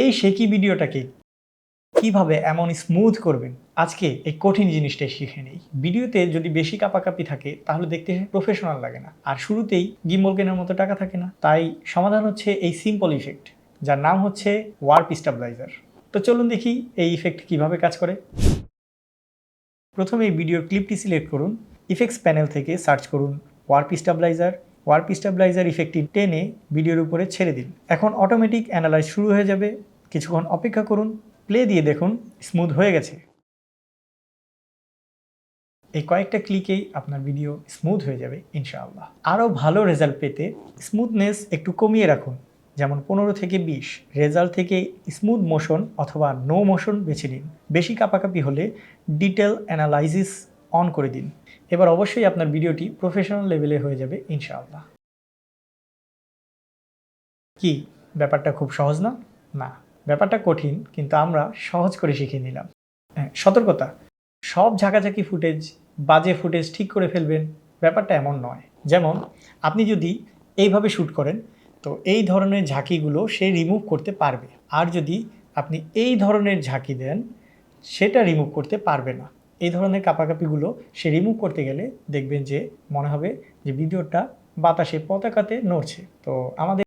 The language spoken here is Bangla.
এই শেকি ভিডিওটাকে কীভাবে এমন স্মুথ করবেন? আজকে এই কঠিন জিনিসটাই শিখে নেই। ভিডিওতে যদি বেশি কাপাকাপি থাকে, তাহলে দেখতে প্রফেশনাল লাগে না। আর শুরুতেই গিম্বল কেনার মতো টাকা থাকে না। তাই সমাধান হচ্ছে এই সিম্পল ইফেক্ট যার নাম হচ্ছে ওয়ার্প স্টাবলাইজার তো চলুন দেখি এই ইফেক্ট কীভাবে কাজ করে। প্রথমে এই ভিডিওর ক্লিপটি সিলেক্ট করুন। ইফেক্টস প্যানেল থেকে সার্চ করুন ওয়ার্প স্টাবলাইজার ওয়ার্প স্টাবলাইজার ইফেক্টটি টেনে ভিডিওর উপরে ছেড়ে দিন। এখন অটোমেটিক অ্যানালাইজ শুরু হয়ে যাবে। কিছুক্ষণ অপেক্ষা করুন, প্লে দিয়ে দেখুন, স্মুথ হয়ে গেছে। এই কয়েকটা ক্লিকেই আপনার ভিডিও স্মুথ হয়ে যাবে, ইনশাআল্লাহ। আরও ভালো রেজাল্ট পেতে স্মুথনেস একটু কমিয়ে রাখুন। যেমন পনেরো থেকে বিশ, রেজাল্ট থেকে স্মুথ মোশন অথবা নো মোশন বেছে নিন। বেশি কাপাকাপি হলে ডিটেল অ্যানালাইসিস অন করে দিন। এবার অবশ্যই আপনার ভিডিওটি প্রফেশনাল লেভেলে হয়ে যাবে ইনশাআল্লাহ। কি? ব্যাপারটা খুব সহজ না? না ব্যাপারটা কঠিন কিন্তু আমরা সহজ করে শিখে নিলাম। হ্যাঁ, সতর্কতা। সব ঝাঁকাঝাঁকি ফুটেজ বাজে ফুটেজ ঠিক করে ফেলবেন ব্যাপারটা এমন নয়। যেমন আপনি যদি এইভাবে শ্যুট করেন তো এই ধরনের ঝাঁকিগুলো সে রিমুভ করতে পারবে। আর যদি আপনি এই ধরনের ঝাঁকি দেন সেটা রিমুভ করতে পারবে না। এই ধরনের কাপাকাপিগুলো সে রিমুভ করতে গেলে দেখবেন যে মনে হবে যে ভিডিওটা বাতাসে পতাকাতে নড়ছে। তো আমাদের